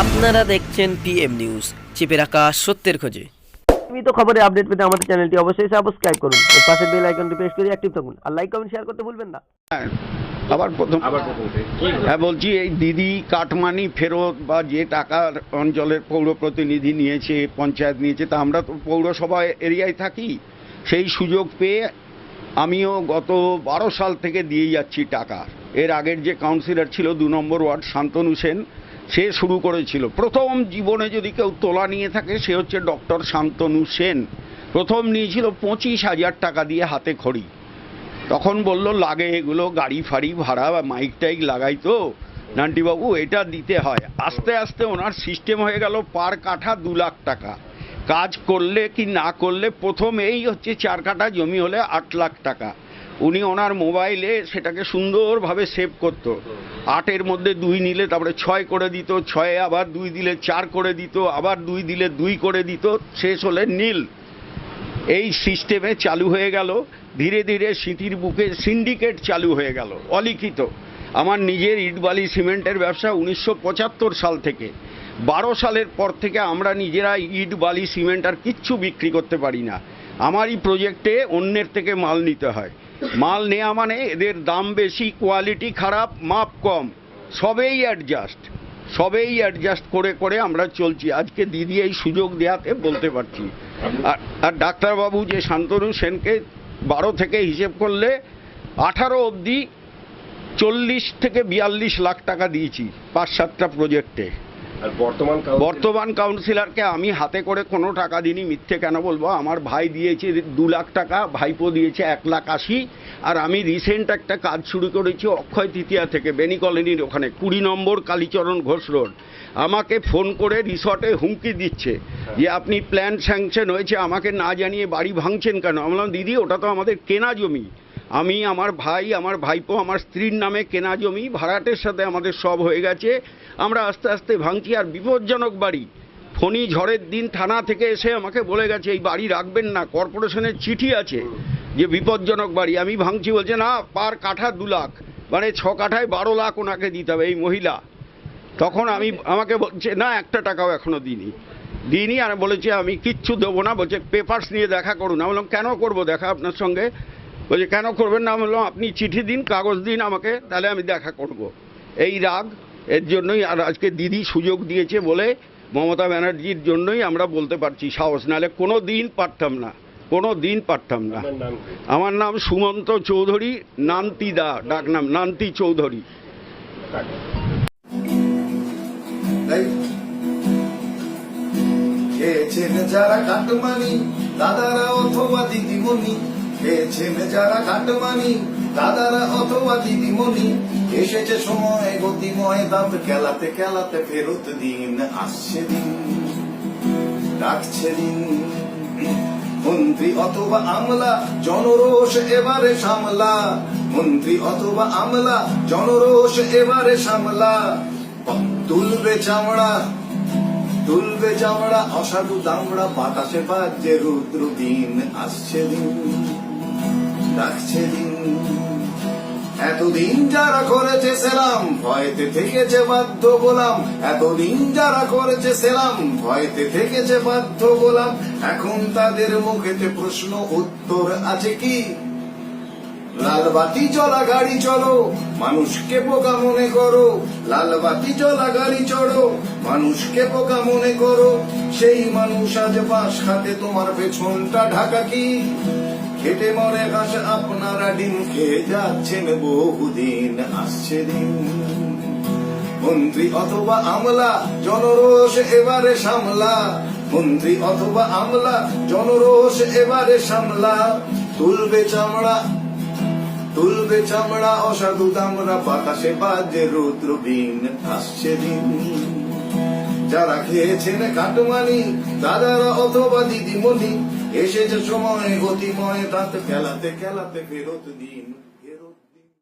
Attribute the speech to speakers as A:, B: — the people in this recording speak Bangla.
A: আপনারা দেখছেন পিএম নিউজ চেপে রাখা সত্যের খোঁজে।
B: নিয়মিত খবরে আপডেট পেতে আমাদের চ্যানেলটি অবশ্যই সাবস্ক্রাইব করুন। ও পাশের বেল আইকনটি প্রেস করে অ্যাক্টিভ থাকুন। আর লাইক কমেন্ট শেয়ার করতে ভুলবেন না।
C: আবার প্রথম হ্যাঁ বলছি এই দিদি কাটমানি ফেরত বা যে টাকার অঞ্চলের পৌর প্রতিনিধি নিয়েছে পঞ্চায়েত নিয়েছে তা আমরা তো পৌরসভা এরিয়ায় থাকি। সেই সুযোগ পেয়ে আমিও গত বারো সাল থেকে দিয়ে যাচ্ছি টাকা। এর আগের যে কাউন্সিলর ছিল দু নম্বর ওয়ার্ড শান্তনু সেন সে শুরু করেছিল। প্রথম জীবনে যদি কেউ তোলা নিয়ে থাকে, সে হচ্ছে ডক্টর শান্তনু সেন। প্রথম নিয়েছিল পঁচিশ হাজার টাকা দিয়ে হাতে খড়ি। তখন বলল, লাগে এগুলো, গাড়ি ফাড়ি ভাড়া বা মাইক টাইক লাগাই তো। নান্টিবাবু, এটা দিতে হয়। আস্তে আস্তে ওনার সিস্টেম হয়ে গেল, পার কাঠা দু লাখ টাকা। কাজ করলে কি না করলে, প্রথম এই হচ্ছে চার কাঠা জমি হলে আট লাখ টাকা। উনি ওনার মোবাইলে সেটাকে সুন্দরভাবে সেভ করত। আটের মধ্যে দুই নিলে তারপরে ছয় করে দিত, ছয়ে আবার দুই দিলে চার করে দিত, আবার দুই দিলে দুই করে দিত, শেষ হলে নীল। এই সিস্টেমে চালু হয়ে গেল। ধীরে ধীরে সিটির বুকে সিন্ডিকেট চালু হয়ে গেল, অলিখিত। আমার নিজের ইটবালি সিমেন্টের ব্যবসা উনিশশো পঁচাত্তর সাল থেকে। বারো সালের পর থেকে আমরা নিজেরা ইট বালি সিমেন্ট আর কিচ্ছু বিক্রি করতে পারি না। আমারই প্রজেক্টে অন্যের থেকে মাল নিতে হয়। মাল নেওয়া মানে এদের দাম বেশি কোয়ালিটি খারাপ, মাপ কম। সবেই অ্যাডজাস্ট সবেই অ্যাডজাস্ট করে করে আমরা চলছি। আজকে দিদি এই সুযোগ দেওয়াতে বলতে পারছি। আর ডাক্তারবাবু যে শান্তনু সেনকে বারো থেকে হিসেব করলে আঠারো অবধি চল্লিশ থেকে বিয়াল্লিশ লাখ টাকা দিয়েছি পাঁচ সাতটা প্রজেক্টে
D: বর্তমান
C: কাউন্সিলরকে আমি হাতে করে কোনো টাকা দিইনি, মিথ্যে কেন বলব? আমার ভাই দিয়েছে দু লাখ টাকা, ভাইপো দিয়েছে এক লাখ আশি, আর আমি রিসেন্ট একটা কাজ শুরু করেছি অক্ষয় তৃতীয়া থেকে বেনি কলোনির ওখানে, কুড়ি নম্বর কালীচরণ ঘোষ রোড। আমাকে ফোন করে রিসর্টে হুমকি দিচ্ছে যে আপনি প্ল্যান স্যাংশন হয়েছে, আমাকে না জানিয়ে বাড়ি ভাঙছেন কেন? আমি বললাম, দিদি, ওটা তো আমাদের কেনা জমি। আমি, আমার ভাই, আমার ভাইপো, আমার স্ত্রীর নামে কেনা জমি ভাড়াটের সাথে আমাদের সব হয়ে গেছে। আমরা আস্তে আস্তে ভাঙছি আর বিপজ্জনক বাড়ি। ফণি ঝড়ের দিন থানা থেকে এসে আমাকে বলে গেছে, এই বাড়ি রাখবেন না, কর্পোরেশনের চিঠি আছে যে বিপজ্জনক বাড়ি। আমি ভাঙছি, বলছে, না, পার কাঠা দু লাখ। মানে ছ কাঠায় বারো লাখ ওনাকে দিতে হবে, এই মহিলা। তখন আমি, আমাকে বলছে, না, একটা টাকাও এখনও দিইনি। দিইনি, আর বলেছে, আমি কিচ্ছু দেবো না। বলছে, পেপার্স নিয়ে দেখা করুন। আমি বললাম, কেন করব? দেখা আপনার সঙ্গে। বলছে কেন করবেন না? আমি বললাম আপনি চিঠি দিন কাগজ দিন আমাকে তাহলে আমি দেখা করব। এই রাগ এর জন্যই আর আজকে দিদি সুযোগ দিয়েছে বলে মমতা ব্যানার্জির জন্যই আমরা বলতে পারছি সাহস। নাহলে কোনো দিন পারতাম না কোনো দিন পারতাম না? আমার নাম সুমন্ত চৌধুরী নান্তি দা ডাক নাম নান্তি চৌধুরী।
E: যারা কাটমানি দাদারা অথবা দিদিমণি খেয়েছেন যারা কাটমানি দাদারা অথবা দিদিমণি, এসেছে সময় গতিময় দাঁত খেলাতে খেলাতে ফেরত দিন, আসছে দিন, ডাকছে দিন। মন্ত্রী অথবা আমলা, জনরোষ এবারে সামলা। মন্ত্রী অথবা আমলা, জনরোষ এবারে সামলা। তুলবে চামড়া তুলবে চামড়া, অসাধু দামড়া বাতাসে বাজছে রুদ্র দিন আসছে দিন। ডাকছে দিন। এতদিন যারা করেছে সেলাম, ভয়তে থেকেছে বাধ্য গোলাম। এতদিন যারা করেছে সেলাম, ভয়তে থেকেছে বাধ্য গোলাম। এখন তাদের মুখেতে প্রশ্ন, উত্তর আছে কি? লাল বাতি চলা গাড়ি চলো, মানুষকে বোকা মনে করো। লাল বাতি চলা গাড়ি চড়ো মানুষকে বোকা মনে করো। সেই মানুষ আজ বাস খাতে তোমার পেছনটা ঢাকা কি? খেটে মরে ঘাস আপনারা ডিম খেয়ে যাচ্ছেন বহুদিন, আসছে দিন। মন্ত্রী অথবা আমলা, জনরোষ এবারে সামলা। মন্ত্রী অথবা আমলা, জনরোষ এবারে সামলা। তুলবে চামড়া তুলবে চামড়া, অসাধু দামড়া বাতাসে বাজে রুদ্রবিন আসছে দিন। যারা খেয়েছেন কাটমানি দাদারা অথবা দিদিমণি এসেছে সময় গতিময় তাতে খেলাতে খেলাতে ফেরত দিন।